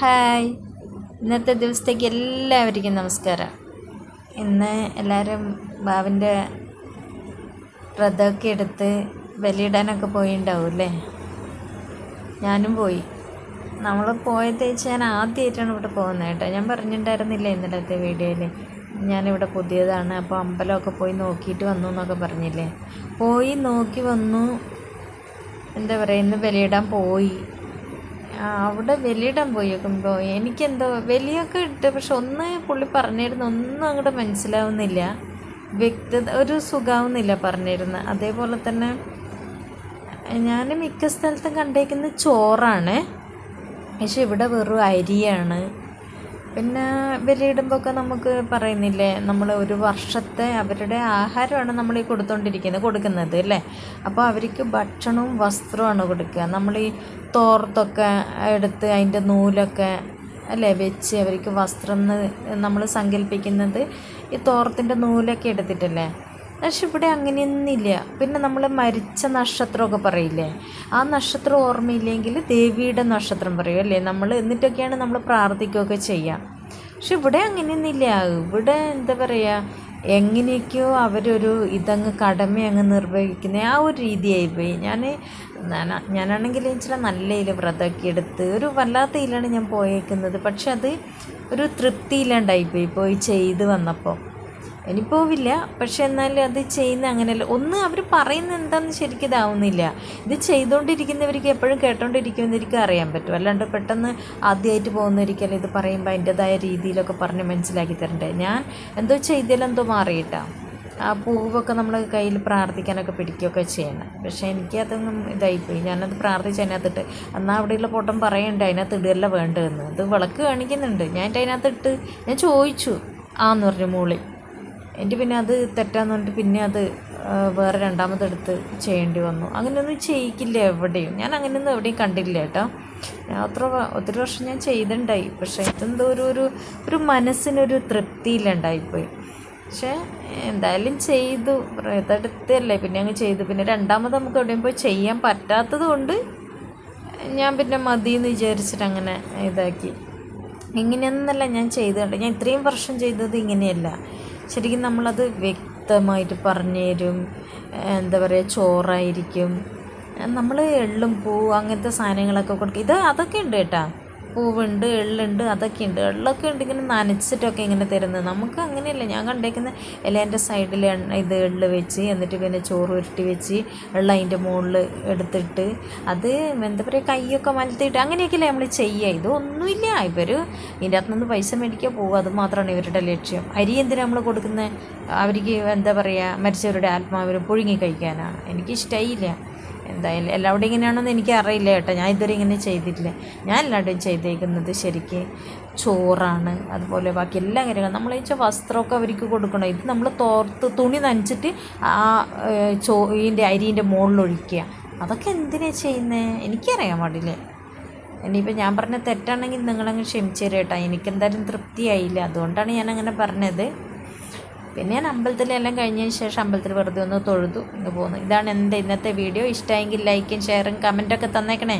Hi. ഇന്നത്തെ ദിവസത്തേക്ക് എല്ലാവർക്കും നമസ്കാരം. ഇന്ന് എല്ലാവരും ബാവിന്റെ വ്രതമൊക്കെ എടുത്ത് ബലിയിടാനൊക്കെ പോയിണ്ടാവും അല്ലേ? ഞാനും പോയി. നമ്മൾ പോയത് വെച്ചാൽ ഞാൻ ആദ്യമായിട്ടാണ് ഇവിടെ പോകുന്നത് കേട്ടോ. ഞാൻ പറഞ്ഞിട്ടുണ്ടായിരുന്നില്ല ഇന്നലത്തെ വീഡിയോയിൽ? ഞാനിവിടെ പുതിയതാണ് അപ്പോൾ അമ്പലമൊക്കെ പോയി നോക്കിയിട്ട് വന്നു എന്നൊക്കെ പറഞ്ഞില്ലേ? പോയി നോക്കി വന്നു. എന്താ പറയുക ഇന്ന് ബലിയിടാൻ പോയി. അവിടെ ബലിയിടാൻ പോയി നോക്കുമ്പോൾ എനിക്കെന്തോ വലിയൊക്കെ ഇട്ട് പക്ഷെ ഒന്ന് പുള്ളി പറഞ്ഞിരുന്നു ഒന്നും അങ്ങോട്ട് മനസ്സിലാവുന്നില്ല. വ്യക്തത ഒരു സുഖാവുന്നില്ല പറഞ്ഞിരുന്നു. അതേപോലെ തന്നെ ഞാൻ മിക്ക സ്ഥലത്തും കണ്ടേക്കുന്നത് ചോറാണ്. പക്ഷെ ഇവിടെ വെറും അരിയാണ്. പിന്നെ ബലിയിടുമ്പോൾ ഒക്കെ നമുക്ക് പറയുന്നില്ലേ നമ്മൾ ഒരു വർഷത്തെ അവരുടെ ആഹാരമാണ് നമ്മൾ ഈ കൊടുത്തുകൊണ്ടിരിക്കുന്നത് കൊടുക്കുന്നത് അല്ലേ? അപ്പോൾ അവർക്ക് ഭക്ഷണവും വസ്ത്രമാണ് കൊടുക്കുക. നമ്മൾ ഈ തോർത്തൊക്കെ എടുത്ത് അതിന്റെ നൂലൊക്കെ അല്ലേ വെച്ച് അവർക്ക് വസ്ത്രം നമ്മൾ സങ്കല്പിക്കുന്നത് ഈ തോർത്തിന്റെ നൂലൊക്കെ എടുത്തിട്ടല്ലേ? പക്ഷെ ഇവിടെ അങ്ങനെയൊന്നുമില്ല. പിന്നെ നമ്മൾ മരിച്ച നക്ഷത്രമൊക്കെ പറയില്ലേ? ആ നക്ഷത്രം ഓർമ്മയില്ലെങ്കിൽ ദേവിയുടെ നക്ഷത്രം പറയും അല്ലേ? നമ്മൾ എന്നിട്ടൊക്കെയാണ് നമ്മൾ പ്രാർത്ഥിക്കുകയൊക്കെ ചെയ്യുക. പക്ഷെ ഇവിടെ അങ്ങനെയൊന്നുമില്ല. ഇവിടെ എന്താ പറയുക? എങ്ങനെയൊക്കെയോ അവരൊരു ഇതങ്ങ് കടമ അങ്ങ് നിർവഹിക്കുന്ന ആ ഒരു രീതിയായി പോയി ഞാൻ ഞാനാണെങ്കിൽ ചില നല്ല ഇല വ്രതമൊക്കെ എടുത്ത് ഒരു വല്ലാത്ത ഇലാണ് ഞാൻ പോയേക്കുന്നത്. പക്ഷെ അത് ഒരു തൃപ്തിയില്ലാണ്ടായിപ്പോയി. പോയി ചെയ്ത് വന്നപ്പോൾ. ഇനി പോവില്ല പക്ഷെ എന്നാലും അത് ചെയ്യുന്ന അങ്ങനെയല്ല. ഒന്ന് അവർ പറയുന്ന എന്താണെന്ന് ശരിക്കും ഇതാവുന്നില്ല. ഇത് ചെയ്തുകൊണ്ടിരിക്കുന്നവർക്ക് എപ്പോഴും കേട്ടോണ്ടിരിക്കുന്നവർക്ക് അറിയാൻ പറ്റും. അല്ലാണ്ട് പെട്ടെന്ന് ആദ്യമായിട്ട് പോകുന്നവരിക്കല്ല ഇത് പറയുമ്പോൾ അതിന്റെതായ രീതിയിലൊക്കെ പറഞ്ഞ് മനസ്സിലാക്കി തരണ്ടേ? ഞാൻ എന്തോ ചെയ്തതിലെന്തോ മാറിയിട്ടാ. ആ പൂവൊക്കെ നമ്മൾ കയ്യിൽ പ്രാർത്ഥിക്കാനൊക്കെ പിടിക്കുകയൊക്കെ ചെയ്യണം. പക്ഷേ എനിക്കതൊന്നും ഇതായിപ്പോയി. ഞാനത് പ്രാർത്ഥിച്ച് അതിനകത്തിട്ട് എന്നാൽ അവിടെയുള്ള പൊട്ടം പറയണ്ട? അതിനകത്ത് ഇടുകയല്ല വേണ്ടതെന്ന്. അത് വിളക്ക് കാണിക്കുന്നുണ്ട്. ഞാൻ എന്റെ അതിനകത്ത് ഞാൻ ചോദിച്ചു. ആന്ന് പറഞ്ഞു മൂളി. എന്റെ പിന്നെ അത് തെറ്റാന്ന് പറഞ്ഞിട്ട് പിന്നെ അത് വേറെ രണ്ടാമതെടുത്ത് ചെയ്യേണ്ടി വന്നു. അങ്ങനെയൊന്നും ചെയ്യിക്കില്ല എവിടെയും. ഞാൻ അങ്ങനെയൊന്നും എവിടെയും കണ്ടില്ല കേട്ടോ. ഞാൻ അത്ര ഒത്തിരി വർഷം ഞാൻ ചെയ്തിട്ടുണ്ടായി പക്ഷേ ഇതെന്തോ ഒരു ഒരു ഒരു മനസ്സിനൊരു തൃപ്തിയിലുണ്ടായിപ്പോയി പക്ഷേ എന്തായാലും ചെയ്തു. ഇതെടുത്തല്ലേ പിന്നെ അങ്ങ് ചെയ്തു. പിന്നെ രണ്ടാമത് നമുക്ക് എവിടെയും പോയി ചെയ്യാൻ പറ്റാത്തത് കൊണ്ട് ഞാൻ പിന്നെ മതി എന്ന് വിചാരിച്ചിട്ട് അങ്ങനെ ഇതാക്കി. ഇങ്ങനെയൊന്നല്ല ഞാൻ ചെയ്തിട്ടുണ്ട് ഞാൻ ഇത്രയും വർഷം ചെയ്തത് ഇങ്ങനെയല്ല. ശരിക്കും നമ്മളത് വ്യക്തമായിട്ട് പറഞ്ഞു തരും. എന്താ പറയുക ചോറായിരിക്കും. നമ്മൾ എള്ളും പൂ അങ്ങനത്തെ സാധനങ്ങളൊക്കെ കൊടുക്കും ഇത് അതൊക്കെ ഉണ്ട് കേട്ടോ. പൂവുണ്ട് എള്ളുണ്ട് അതൊക്കെ ഉണ്ട് എള്ളൊക്കെ ഉണ്ട് ഇങ്ങനെ നനച്ചിട്ടൊക്കെ ഇങ്ങനെ തരുന്നത്. നമുക്ക് അങ്ങനെയല്ല. ഞാൻ കണ്ടേക്കുന്ന ഇലേന്റെ സൈഡിൽ ഇത് എള്ള് വെച്ച് എന്നിട്ട് പിന്നെ ചോറ് ഉരുട്ടി വെച്ച് എള്ള അതിന്റെ മുകളിൽ എടുത്തിട്ട് അത് എന്താ പറയുക കൈയൊക്കെ മലത്തിയിട്ട് അങ്ങനെയൊക്കെയല്ലേ നമ്മൾ ചെയ്യുക. ഇതൊന്നുമില്ല. ഇവർ ഇതിന്റെ അകത്തുനിന്ന് പൈസ മേടിക്കുക പോകുക അത് മാത്രമാണ് ഇവരുടെ ലക്ഷ്യം. അരി എന്തിനാണ് നമ്മൾ കൊടുക്കുന്നത് അവർക്ക് എന്താ പറയുക മരിച്ചവരുടെ ആത്മാവരും പുഴുങ്ങി കഴിക്കാനാണ്. എനിക്കിഷ്ടമായില്ല എന്തായാലും എല്ലാവരുടെയും ഇങ്ങനെയാണെന്ന് എനിക്ക് അറിയില്ല കേട്ടോ. ഞാൻ ഇതുവരെ ഇങ്ങനെ ചെയ്തിട്ടില്ല. ഞാൻ എല്ലാവരുടെയും ചെയ്തേക്കുന്നത് ശരിക്ക് ചോറാണ് അതുപോലെ ബാക്കി എല്ലാ കാര്യങ്ങളും. നമ്മൾ വെച്ചാൽ വസ്ത്രമൊക്കെ അവർക്ക് കൊടുക്കണം? ഇത് നമ്മൾ തോർത്ത് തുണി നനച്ചിട്ട് ആ ചോ ഇതിന്റെ അരിന്റെ മുകളിൽ ഒഴിക്കുക. അതൊക്കെ എന്തിനാണ് ചെയ്യുന്നത് എനിക്കറിയാൻ പാടില്ല. ഇനിയിപ്പോൾ ഞാൻ പറഞ്ഞ തെറ്റാണെങ്കിൽ നിങ്ങളങ്ങ് ക്ഷമിച്ചു തരാം കേട്ടോ. എനിക്കെന്തായാലും തൃപ്തിയായില്ല. അതുകൊണ്ടാണ് ഞാൻ അങ്ങനെ പറഞ്ഞത്. പിന്നെ ഞാൻ അമ്പലത്തിലെല്ലാം കഴിഞ്ഞതിന് ശേഷം അമ്പലത്തിൽ വെറുതെ ഒന്ന് തൊഴുതു ഇങ്ങ് പോകുന്നു ഇതാണ് എന്റെ ഇന്നത്തെ വീഡിയോ. ഇഷ്ടമായെങ്കിൽ ലൈക്കും ഷെയറും കമന്റൊക്കെ തന്നേക്കണേ.